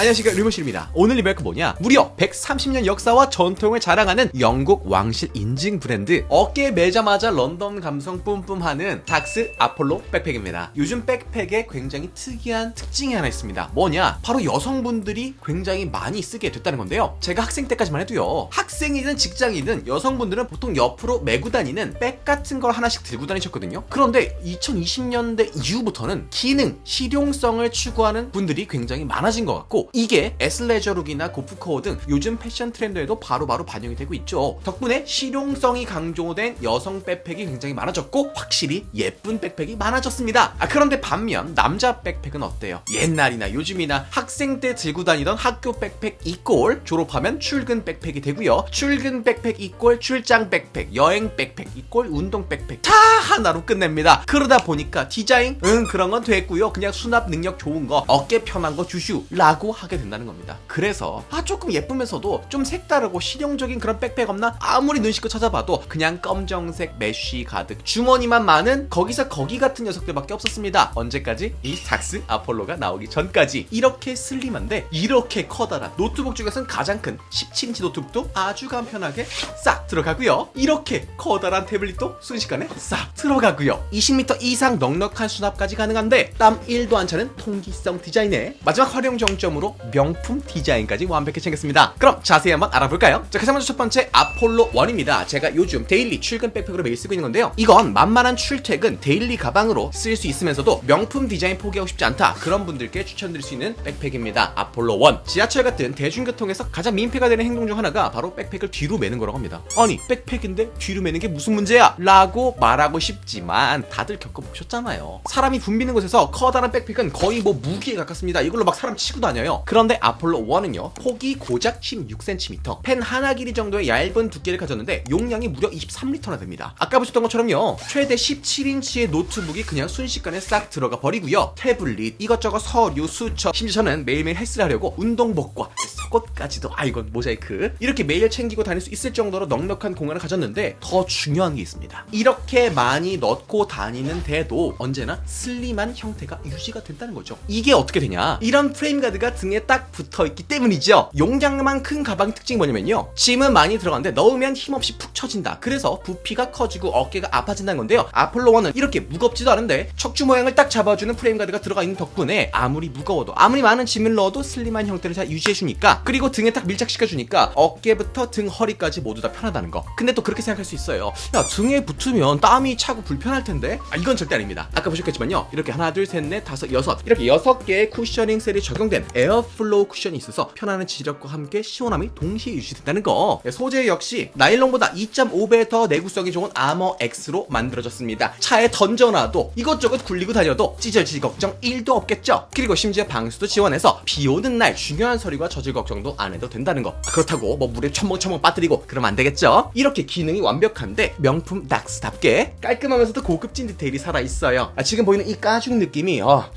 안녕하십니까 리모실입니다. 오늘 리뷰할 거 뭐냐? 무려 130년 역사와 전통을 자랑하는 영국 왕실 인증 브랜드. 어깨에 매자마자 런던 감성 뿜뿜하는 닥스 아폴로 백팩입니다. 요즘 백팩에 굉장히 특이한 특징이 하나 있습니다. 뭐냐? 바로 여성분들이 굉장히 많이 쓰게 됐다는 건데요. 제가 학생 때까지만 해도요. 학생이든 직장이든 여성분들은 보통 옆으로 메고 다니는 백 같은 걸 하나씩 들고 다니셨거든요. 그런데 2020년대 이후부터는 기능, 실용성을 추구하는 분들이 굉장히 많아진 것 같고 이게 에슬레저룩이나 고프코어 등 요즘 패션 트렌드에도 바로 바로 반영이 되고 있죠. 덕분에 실용성이 강조된 여성 백팩이 굉장히 많아졌고 확실히 예쁜 백팩이 많아졌습니다. 아 그런데 반면 남자 백팩은 어때요? 옛날이나 요즘이나 학생 때 들고 다니던 학교 백팩 이꼴 졸업하면 출근 백팩이 되고요. 출근 백팩 이꼴 출장 백팩, 여행 백팩 이꼴 운동 백팩 다 하나로 끝냅니다. 그러다 보니까 디자인 응 그런 건 됐고요. 그냥 수납 능력 좋은 거 어깨 편한 거 주슈라고 하게 된다는 겁니다. 그래서 아 조금 예쁘면서도 좀 색다르고 실용적인 그런 백팩 없나 아무리 눈 씻고 찾아봐도 그냥 검정색 메쉬 가득 주머니만 많은 거기서 거기 같은 녀석들밖에 없었습니다. 언제까지 이 닥스 아폴로가 나오기 전까지 이렇게 슬림한데 이렇게 커다란 노트북 중에서는 가장 큰 17인치 노트북도 아주 간편하게 싹 들어가고요. 이렇게 커다란 태블릿도 순식간에 싹 들어가고요. 20m 이상 넉넉한 수납까지 가능한데 땀 1도 안 차는 통기성 디자인에 마지막 활용 정점으로 명품 디자인까지 완벽히 챙겼습니다. 그럼 자세히 한번 알아볼까요? 자, 가장 먼저 첫 번째 아폴로 1입니다. 제가 요즘 데일리 출근 백팩으로 매일 쓰고 있는 건데요. 이건 만만한 출퇴근 데일리 가방으로 쓸 수 있으면서도 명품 디자인 포기하고 싶지 않다. 그런 분들께 추천드릴 수 있는 백팩입니다. 아폴로 1. 지하철 같은 대중교통에서 가장 민폐가 되는 행동 중 하나가 바로 백팩을 뒤로 매는 거라고 합니다. 아니, 백팩인데 뒤로 매는 게 무슨 문제 야? 라고 말하고 싶지만 다들 겪어보셨잖아요. 사람이 붐비는 곳에서 커다란 백팩은 거의 뭐 무기에 가깝습니다. 이걸로 막 사람 치고 다녀요. 그런데 아폴로 1은요, 폭이 고작 16cm, 펜 하나 길이 정도의 얇은 두께를 가졌는데 용량이 무려 23리터나 됩니다. 아까 보셨던 것처럼요, 최대 17인치의 노트북이 그냥 순식간에 싹 들어가 버리고요. 태블릿, 이것저것 서류, 수첩, 심지어 저는 매일매일 헬스를 하려고 운동복과 속옷까지도 아 이건 모자이크 이렇게 매일 챙기고 다닐 수 있을 정도로 넉넉한 공간을 가졌는데 더 중요한 게 있습니다. 이렇게 많이 넣고 다니는 데도 언제나 슬림한 형태가 유지가 된다는 거죠. 이게 어떻게 되냐? 이런 프레임 가드가 등에 딱 붙어 있기 때문이죠. 용량만 큰 가방 특징이 뭐냐면요. 짐은 많이 들어가는데 넣으면 힘없이 푹 처진다. 그래서 부피가 커지고 어깨가 아파진다는 건데요. 아폴로 1은 이렇게 무겁지도 않은데 척추 모양을 딱 잡아주는 프레임 가드가 들어가 있는 덕분에 아무리 무거워도 아무리 많은 짐을 넣어도 슬림한 형태를 잘 유지해주니까 그리고 등에 딱 밀착시켜주니까 어깨부터 등 허리까지 모두 다 편하다는 거. 근데 또 그렇게 생각할 수 있어요. 야 등에 붙으면 땀이 차고 불편할 텐데. 아 이건 절대 아닙니다. 아까 보셨겠지만요. 이렇게 하나 둘 셋 넷 다섯 여섯 이렇게 여섯 개의 쿠셔닝 셀이 적용된 에어플로우 쿠션이 있어서 편안한 지력과 함께 시원함이 동시에 유지된다는 거. 예, 소재 역시 나일론보다 2.5배 더 내구성이 좋은 아머 X로 만들어졌습니다. 차에 던져놔도 이것저것 굴리고 다녀도 찢어질 걱정 1도 없겠죠. 그리고 심지어 방수도 지원해서 비 오는 날 중요한 서류가 젖을 걱정 도 안 해도 된다는 거. 아, 그렇다고 뭐 물에 첨벙첨벙 빠뜨리고 그러면 안 되겠죠. 이렇게 기능이 완벽한데 명품 닥스답게 깔끔하면서도 고급진 디테일이 살아 있어요. 아, 지금 보이는 이 까죽 느낌이 어.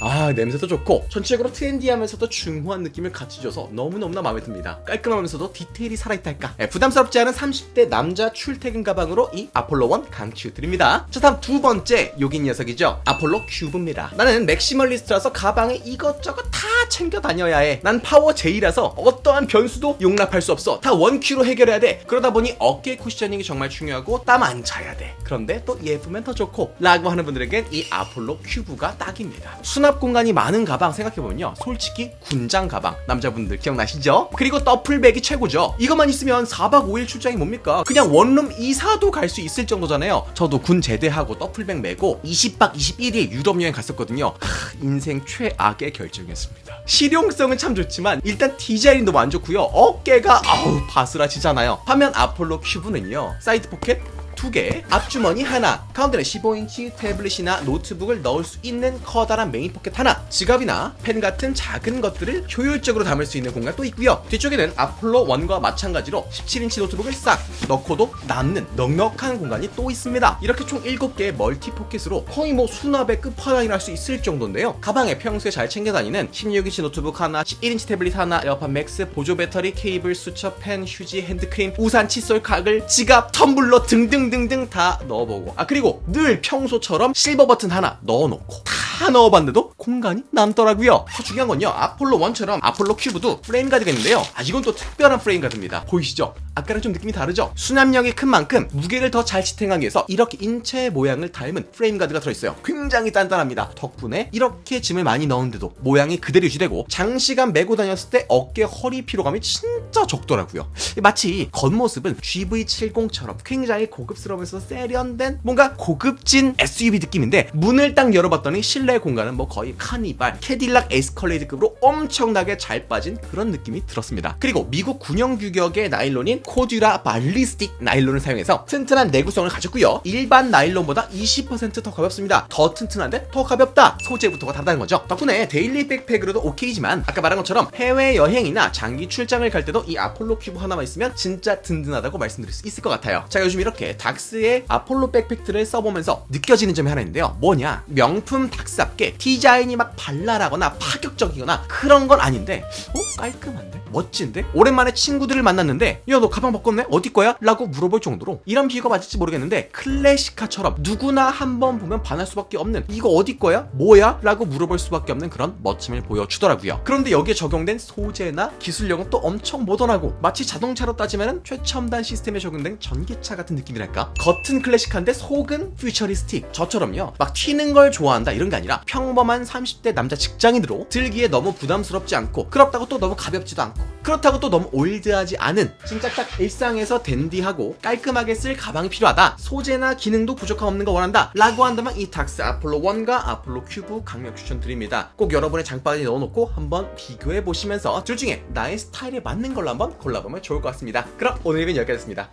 아 냄새도 좋고 전체적으로 트렌디하면서도 중후한 느낌을 같이 줘서 너무너무나 마음에 듭니다 깔끔하면서도 디테일이 살아있달까 예, 부담스럽지 않은 30대 남자 출퇴근 가방으로 이 아폴로 1 강추드립니다 자 다음 두 번째 여기 녀석이죠 아폴로 큐브입니다 나는 맥시멀리스트라서 가방에 이것저것 다 챙겨 다녀야 해 난 파워 J라서 어떠한 변수도 용납할 수 없어. 다 원큐로 해결해야 돼. 그러다 보니 어깨 쿠셔닝이 정말 중요하고 땀 안 차야 돼. 그런데 또 예쁘면 더 좋고 라고 하는 분들에겐 이 아폴로 큐브가 딱입니다. 수납 공간이 많은 가방 생각해보면요. 솔직히 군장 가방. 남자분들 기억나시죠? 그리고 더플백이 최고죠. 이것만 있으면 4박 5일 출장이 뭡니까? 그냥 원룸 이사도 갈 수 있을 정도잖아요. 저도 군 제대하고 더플백 메고 20박 21일 유럽 여행 갔었거든요. 하, 인생 최악의 결정이었습니다 실용성은 참 좋지만 일단 디자인이 너무 안 좋고요. 어깨가 아우 바스라지잖아요. 반면 아폴로 큐브는요 사이드 포켓 두 개, 앞주머니 하나, 가운데는 15인치 태블릿이나 노트북을 넣을 수 있는 커다란 메인 포켓 하나, 지갑이나 펜 같은 작은 것들을 효율적으로 담을 수 있는 공간 또 있고요. 뒤쪽에는 아폴로 1과 마찬가지로 17인치 노트북을 싹 넣고도 남는 넉넉한 공간이 또 있습니다. 이렇게 총 7개의 멀티 포켓으로 거의 뭐 수납의 끝판왕이라 할 수 있을 정도인데요. 가방에 평소에 잘 챙겨 다니는 16인치 노트북 하나, 11인치 태블릿 하나, 에어팟 맥스, 보조 배터리, 케이블, 수첩, 펜, 휴지, 핸드크림, 우산, 칫솔, 가글, 지갑, 텀블러 등등 등등 다 넣어보고. 아 그리고 늘 평소처럼 실버 버튼 하나 넣어놓고 다다 넣어봤는데도 공간이 남더라고요. 더 중요한 건요. 아폴로 1처럼 아폴로 큐브도 프레임 가드가 있는데요. 아 이건 또 특별한 프레임 가드입니다. 보이시죠? 아까랑 좀 느낌이 다르죠? 수납력이 큰 만큼 무게를 더 잘 지탱하기 위해서 이렇게 인체 모양을 닮은 프레임 가드가 들어있어요. 굉장히 단단합니다. 덕분에 이렇게 짐을 많이 넣었는데도 모양이 그대로 유지되고 장시간 메고 다녔을 때 어깨 허리 피로감이 진짜 적더라고요. 마치 겉모습은 GV70처럼 굉장히 고급스러우면서 세련된 뭔가 고급진 SUV 느낌인데 문을 딱 열어봤더니 실내 공간은 뭐 거의 카니발, 캐딜락 에스컬레이드급으로 엄청나게 잘 빠진 그런 느낌이 들었습니다. 그리고 미국 군용 규격의 나일론인 코듀라 발리스틱 나일론을 사용해서 튼튼한 내구성을 가졌고요. 일반 나일론보다 20%더 가볍습니다. 더 튼튼한데 더 가볍다. 소재부터가 다르다는 거죠. 덕분에 데일리 백팩으로도 오케이지만 아까 말한 것처럼 해외 여행이나 장기 출장을 갈 때도 이 아폴로 큐브 하나만 있으면 진짜 든든하다고 말씀드릴 수 있을 것 같아요. 자 요즘 이렇게 닥스의 아폴로 백팩트를 써보면서 느껴지는 점이 하나 있는데요. 뭐냐 명품 닥스 답게 디자인이 막 발랄하거나 파격적이거나 그런 건 아닌데 어? 깔끔한데? 멋진데? 오랜만에 친구들을 만났는데 야 너 가방 바꿨네? 어디 거야? 라고 물어볼 정도로 이런 비유가 맞을지 모르겠는데 클래시카처럼 누구나 한번 보면 반할 수밖에 없는 이거 어디 거야? 뭐야? 라고 물어볼 수밖에 없는 그런 멋짐을 보여주더라고요. 그런데 여기에 적용된 소재나 기술력은 또 엄청 모던하고 마치 자동차로 따지면 최첨단 시스템에 적용된 전기차 같은 느낌이랄까? 겉은 클래식한데 속은 퓨처리스틱. 저처럼요. 막 튀는 걸 좋아한다 이런 게 아니라 평범한 30대 남자 직장인으로 들기에 너무 부담스럽지 않고 그렇다고 또 너무 가볍지도 않고 그렇다고 또 너무 올드하지 않은 진짜 딱 일상에서 댄디하고 깔끔하게 쓸 가방이 필요하다. 소재나 기능도 부족함 없는 거 원한다. 라고 한다면 이 닥스 아폴로 1과 아폴로 큐브 강력 추천드립니다. 꼭 여러분의 장바구니에 넣어놓고 한번 비교해 보시면서 둘 중에 나의 스타일에 맞는 걸로 한번 골라보면 좋을 것 같습니다. 그럼 오늘 리뷰는 여기까지였습니다.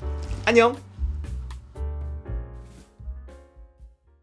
안녕